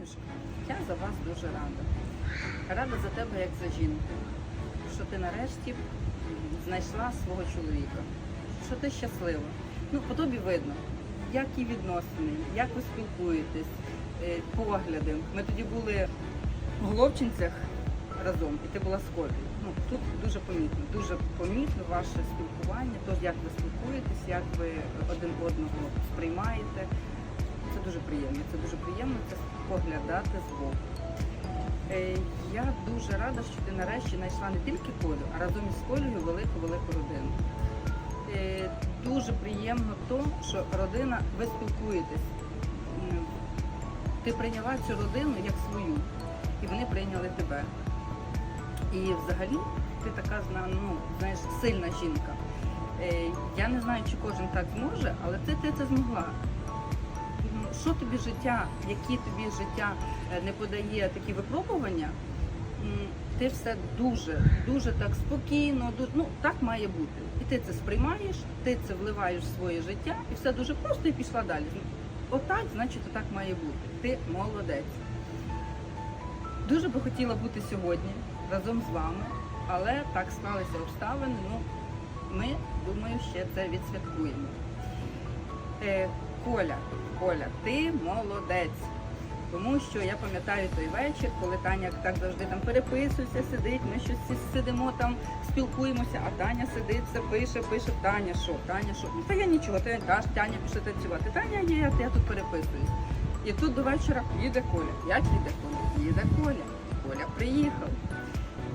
Танюшка, я за вас дуже рада. Рада за тебе, як за жінку, що ти нарешті знайшла свого чоловіка, що ти щаслива. Ну, по тобі видно, як і відносини, як ви спілкуєтесь, е, погляди. Ми тоді були в Головчинцях разом, і ти була з Колею. Ну, тут дуже помітно, дуже помітно ваше спілкування, то, як ви спілкуєтесь, як ви один одного сприймаєте. Це дуже приємно. Це дуже приємно це споглядати збоку. Е, Я дуже рада, що ти нарешті знайшла не тільки Колю, а разом із Колею велику-велику родину. Е, Дуже приємно то, що родина, ви спілкуєтесь. Ти прийняла цю родину як свою, і вони прийняли тебе. І взагалі ти така ну, знаєш, сильна жінка. Е, Я не знаю, чи кожен так зможе, але ти, ти це змогла. М, Що тобі життя, які тобі життя е, не подає такі випробування, ти все дуже, дуже так спокійно, дуже, ну так має бути. І ти це сприймаєш, ти це вливаєш в своє життя, і все дуже просто і пішла далі. Отак, значить, отак має бути. Ти молодець. Дуже би хотіла бути сьогодні разом з вами, але так склалися обставини. Ну, ми, думаю, ще це відсвяткуємо. Коля, Коля, ти молодець. Тому що я пам'ятаю той вечір, коли Таня так завжди там переписується, сидить, ми щось сидимо там, спілкуємося, а Таня сидить, все пише, пише, Таня що, Таня що? Ну, та я нічого, я кажу, Таня пише танцювати. Таня є, я, я тут переписуюсь. І тут до вечора їде Коля. Як їде Коля? Їде Коля. Коля приїхав.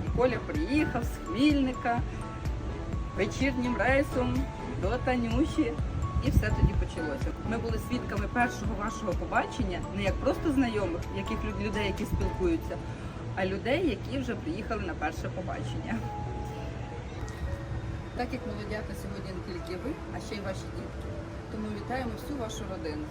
І Коля приїхав з Хмільника вечірнім рейсом до Танюші. І все тоді почалося. Ми були свідками першого вашого побачення, не як просто знайомих, яких людей, які спілкуються, а людей, які вже приїхали на перше побачення. Так як молодята сьогодні не тільки ви, а ще й ваші дітки. Тому вітаємо всю вашу родину.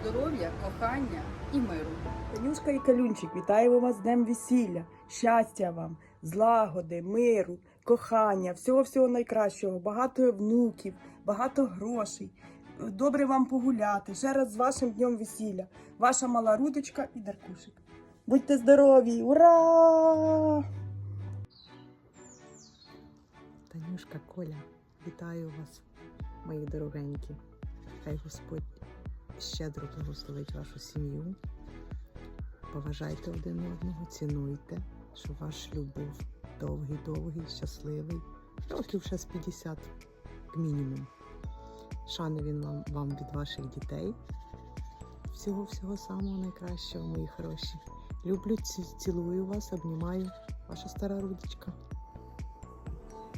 Здоров'я, кохання і миру. Танюшка і Калюнчик, вітаємо вас з Днем весілля, щастя вам, злагоди, миру, кохання, всього-всього найкращого, багато внуків, багато грошей. Добре вам погуляти. Ще раз з вашим днем весілля. Ваша мала Рудочка і Даркушик. Будьте здорові! Ура! Танюшка, Коля, вітаю вас, мої дорогенькі. Хай Господь щедро благословить вашу сім'ю. Поважайте один одного, цінуйте, щоб ваш шлюб був довгий, довгий, щасливий, років ще з 50 як мінімум. Шани він вам, вам від ваших дітей. Всього-всього самого найкращого, мої хороші. Люблю, цілую вас, обнімаю. Ваша стара рудочка.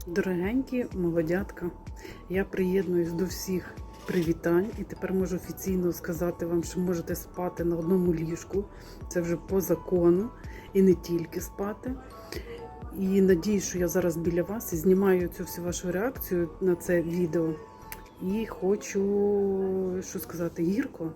Дорогенькі молодятка, я приєднуюсь до всіх привітань і тепер можу офіційно сказати вам, що можете спати на одному ліжку. Це вже по закону і не тільки спати. І надію, що я зараз біля вас і знімаю цю всю вашу реакцію на це відео. І хочу що сказати, гірко,